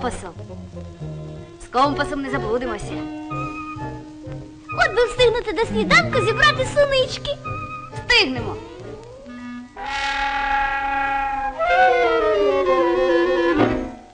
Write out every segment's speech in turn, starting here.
компасом. З компасом не заблудимося. От би встигнути до сніданку зібрати сунички. Встигнемо.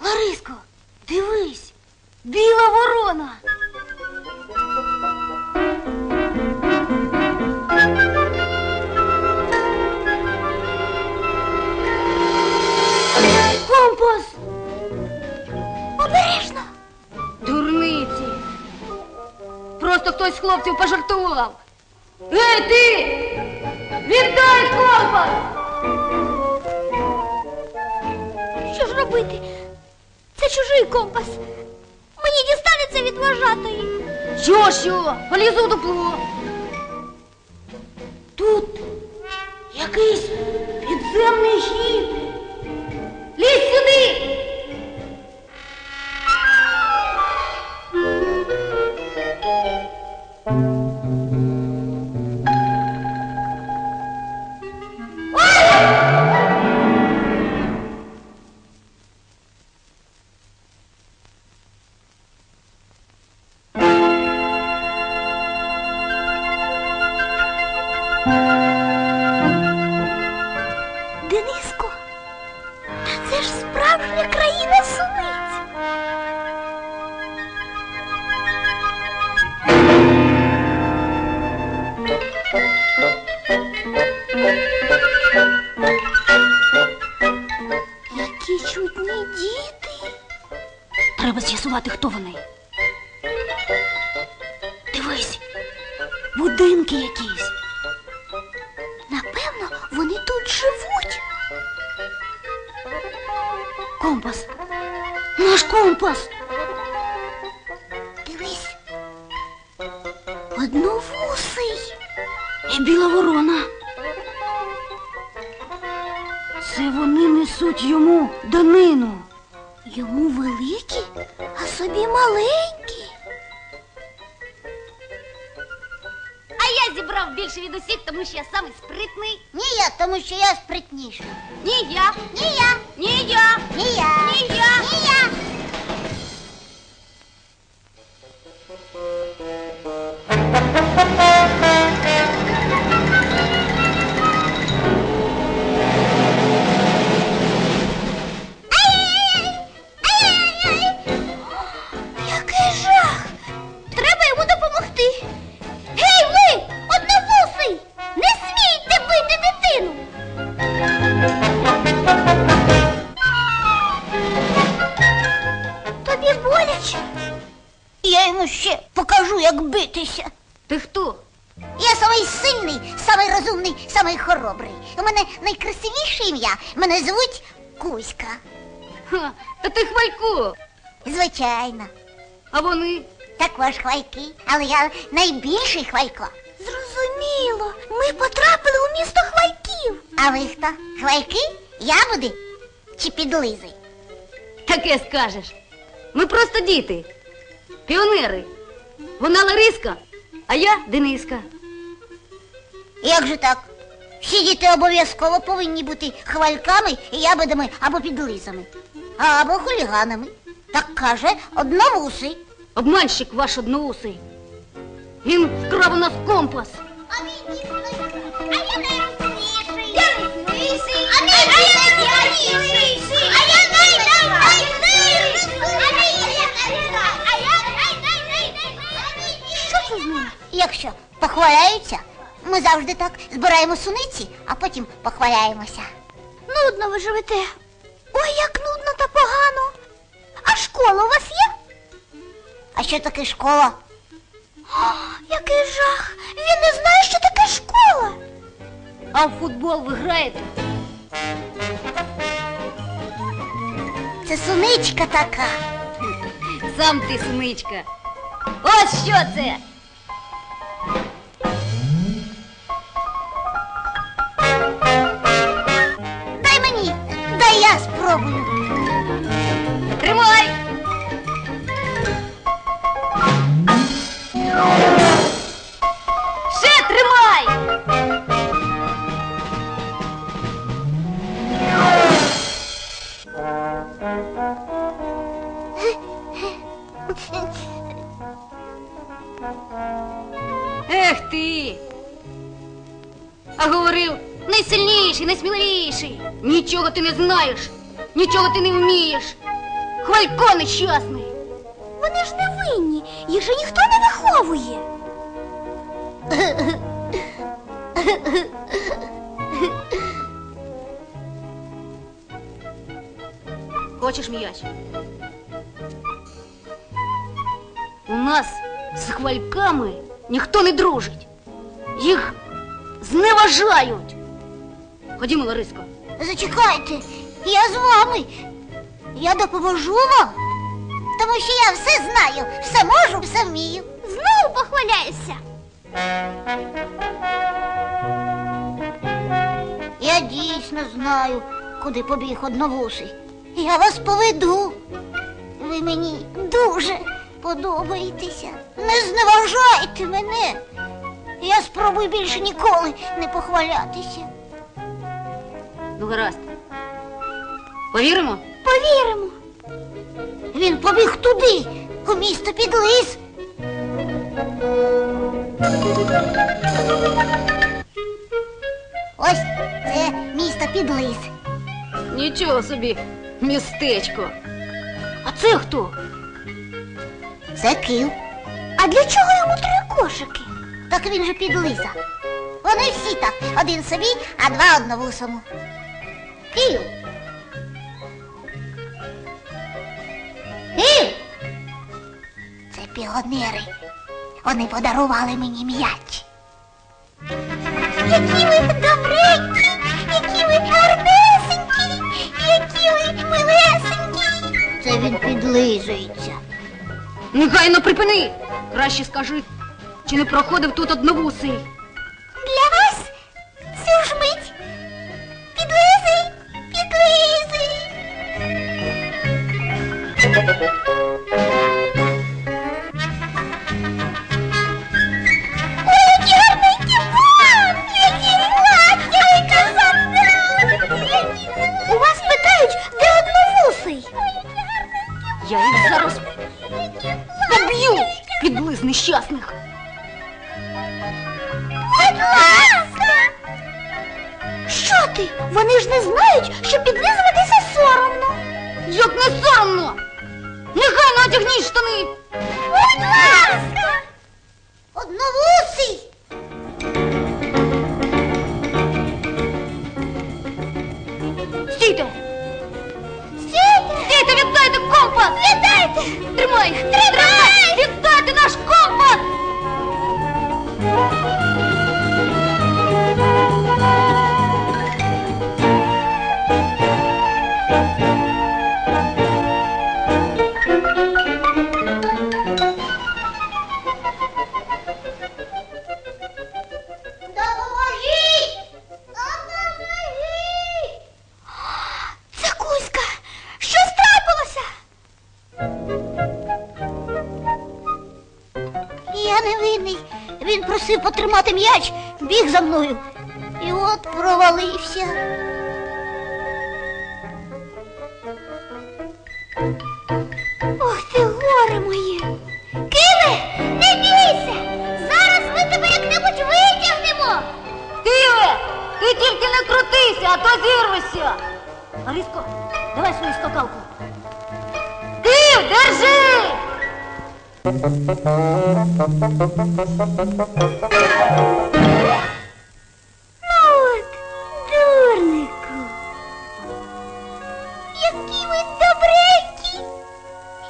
Лариско, дивись, біла ворона. Хтось з хлопців пожартував. Ей, ти! Віддай компас! Що ж робити? Це чужий компас. Мені дістанеться від вважатої. Що, що? Полізу в дупло. Тут якийсь підземний хід. З'ясувати, хто вони. Дивись, будинки якісь. Напевно, вони тут живуть. Компас. Наш компас. Дивись. Одновусий. І біла ворона. Це вони несуть йому данину. Йому великі, собі маленькі. А я зібрав більше від усіх, тому що я самий спритний. Ні я, тому що я спритніший. Ні я, Ні я, ні я, ні я, ні я. ні я. Ще покажу, як битися. Ти хто? Я самий сильний, самий розумний, самий хоробрий. У мене найкрасивіше ім'я. Мене звуть Кузька. Ха, та ти хвалько. Звичайно. А вони? Також хвайки, але я найбільший хвайко. Зрозуміло, ми потрапили у місто хвайків. А ви хто? Хвайки? Ягоди чи підлизи? Таке скажеш. Ми просто діти. Піонери. Вона Лариска, а я Дениска. Як же так? Всі діти обов'язково повинні бути хвальками, ябедами або підлизами, або хуліганами. Так каже одновусий. Обманщик ваш одноусий. Він вкрав у нас компас. А він дійсно А я найрозумніший. Я найсміший. А я найдавніший. Якщо похваляються, ми завжди так збираємо суниці, а потім похваляємося. Нудно ви живете. Ой, як нудно та погано. А школа у вас є? А що таке школа? Який жах! Він не знає, що таке школа. А в футбол ви граєте? Це суничка така. Сам ти суничка. Ось що це. спробую. Тримай! Ще тримай! Ех ти! А говорив, найсильніший, найсміливіший. Нічого ти не знаєш нічого ти не вмієш. Хвалько нещасний. Вони ж не винні, їх же ніхто не виховує. Хочеш м'яч? У нас з хвальками ніхто не дружить. Їх зневажають. Ходімо, Лариско. Зачекайте, я з вами. Я допоможу вам. Тому що я все знаю, все можу, все вмію. Знову похваляюся. Я дійсно знаю, куди побіг одновусий. Я вас поведу. Ви мені дуже подобаєтеся. Не зневажайте мене. Я спробую більше ніколи не похвалятися. Ну, гаразд. Повіримо? Повіримо. Він побіг туди, у місто під лис. Ось це місто під лис. Нічого собі, містечко. А це хто? Це кив. А для чого йому три кошики? Так він же під лиса. Вони всі так, один собі, а два одновусому. Кив. Кив. Це піонери. Вони подарували мені м'яч. Які ви добренькі, які ви гарнесенькі, які ви милесенькі. Це він підлизується. Негайно припини! Краще скажи, чи не проходив тут одновусий? Як не соромно! Негайно одягніть штани! Будь ласка! Одновусий! Стійте! Стійте! Стійте, віддайте компас! Віддайте! Тримай! Тримай! Віддайте наш компас! Просив потримати м'яч, біг за мною. І от провалився. Ох ти горе моє! Киве, не бійся! Зараз ми тебе як-небудь витягнемо! Киве! Ти тільки не крутися, а то зірвешся! Лариско, давай свою скакалку. Кив, держи! Ну от, дурнику. Які ви добренькі,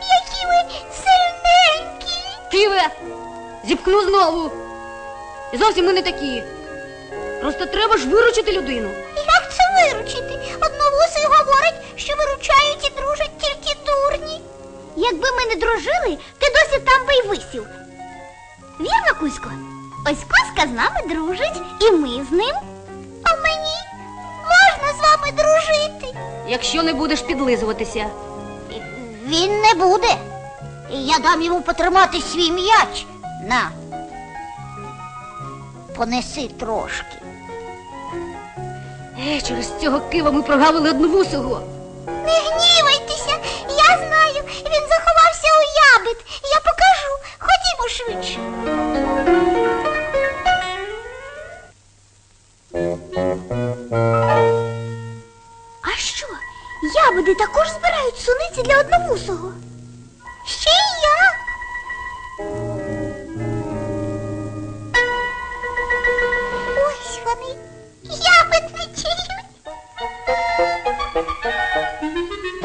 які ви сильненькі. Киве! Зіпкну знову. І зовсім ми не такі. Просто треба ж виручити людину. Як це виручити? Одновусий говорить, що виручають і дружать тільки дурні. Якби ми не дружили, ти там би й висів. Вірно, Кузько? Ось Кузька з нами дружить, і ми з ним. А мені можна з вами дружити. Якщо не будеш підлизуватися. Він не буде. Я дам йому потримати свій м'яч. На. Понеси трошки. Е, через цього кива ми прогавили одновусого. Не гнівайтеся, я знаю, він заховався у ябед. Я покажу. Ходімо швидше. А що? Ябеди також збирають суниці для одновусого.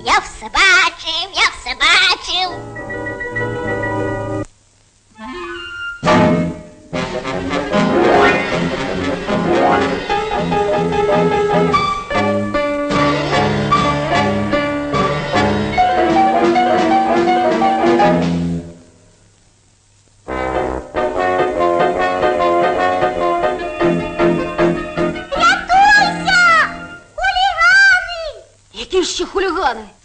я розкажу. Це муха ябеда. А я все одно розкажу. Я все бачив, я все бачив. Ще хулігани? Це варта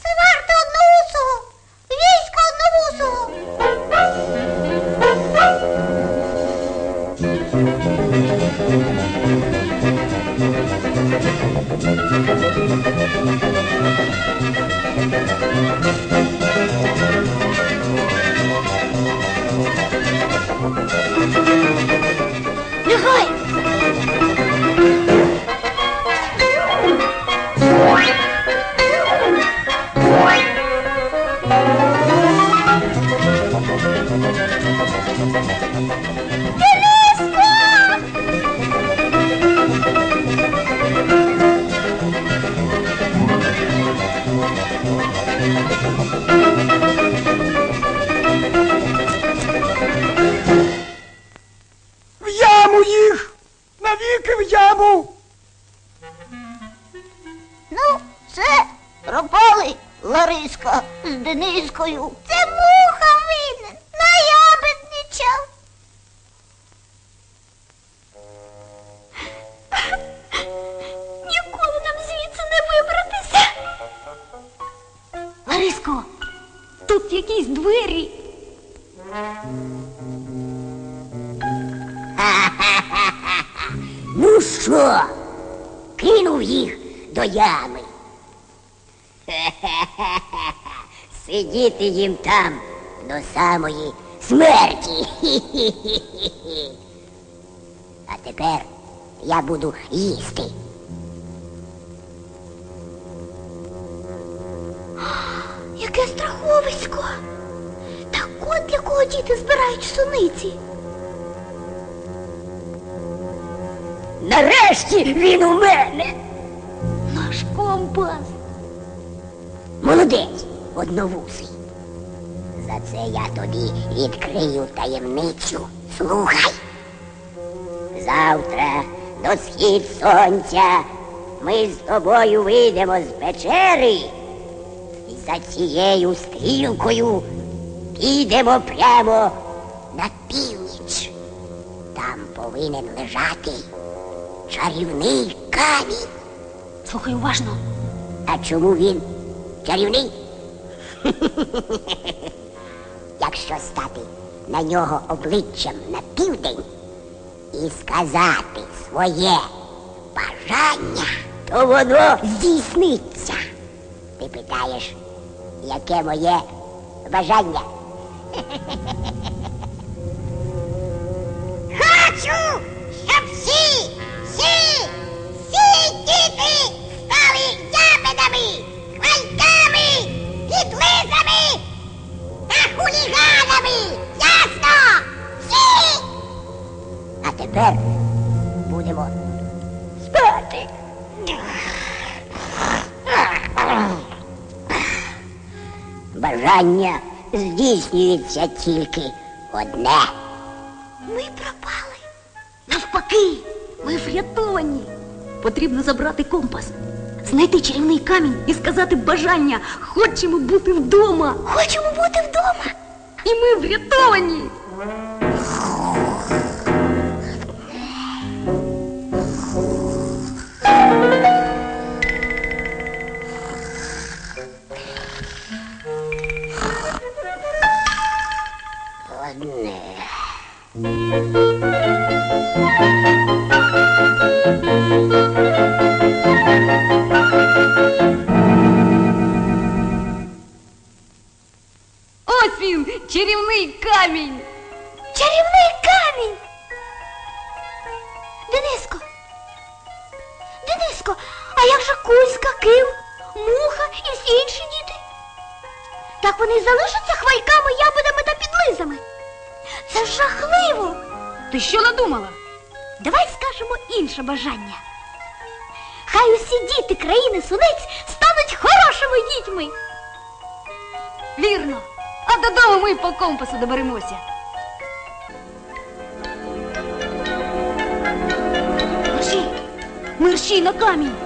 Сидіти їм там до самої смерті. А тепер я буду їсти. Яке страховисько. Так от для кого діти збирають суниці. Нарешті він у мене. Наш компас. Молодець, одновусий. За це я тобі відкрию таємницю. Слухай. Завтра до схід сонця ми з тобою вийдемо з печери і за цією стрілкою підемо прямо на північ. Там повинен лежати чарівний камінь. Слухай уважно. А чому він чарівний? Якщо стати на нього обличчям на південь і сказати своє бажання, то воно здійсниться. Ти питаєш, яке моє бажання? здійснюється тільки одне. Ми пропали. Навпаки, ми врятовані. Потрібно забрати компас, знайти чарівний камінь і сказати бажання. Хочемо бути вдома. Хочемо бути вдома. І ми врятовані. Ось чарівний камінь. Чарівний камінь. Дениско. Дениско, а як же Кузька, Кив, муха і всі інші діти? Так вони залишаться хвайками, ябедами та підлизами. Це жахливо. Ти що надумала? Давай скажемо інше бажання. Хай усі діти країни сунець стануть хорошими дітьми. Вірно. А додому ми по компасу доберемося. Мерщій! Мерщій на камінь!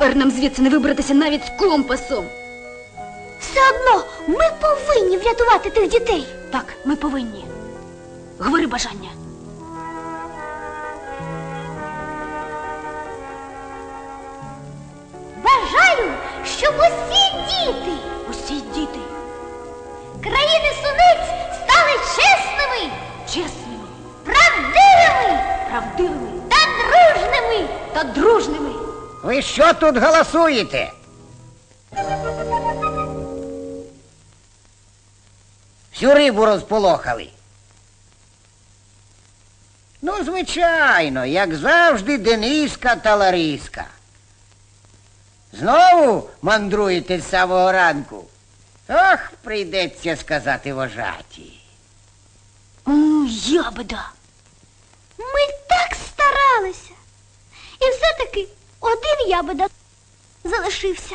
Тепер нам звідси не вибратися навіть з компасом. Все одно ми повинні врятувати тих дітей. Так, ми повинні. Говори бажання. Бажаю, щоб усі діти Усі діти країни сунець стали чесними, чесними, правдивими правдивими та дружними. та дружними. Ви що тут голосуєте? Всю рибу розполохали. Ну, звичайно, як завжди, Дениска та Лариска. Знову мандруєте з самого ранку. Ох, прийдеться сказати вожаті. Ябеда. Ми так старалися. І все-таки один я ябеда залишився.